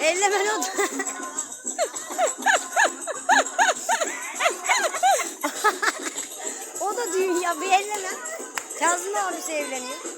Elleme ne o da dünya bir elleme. Kazma abisi evleniyor.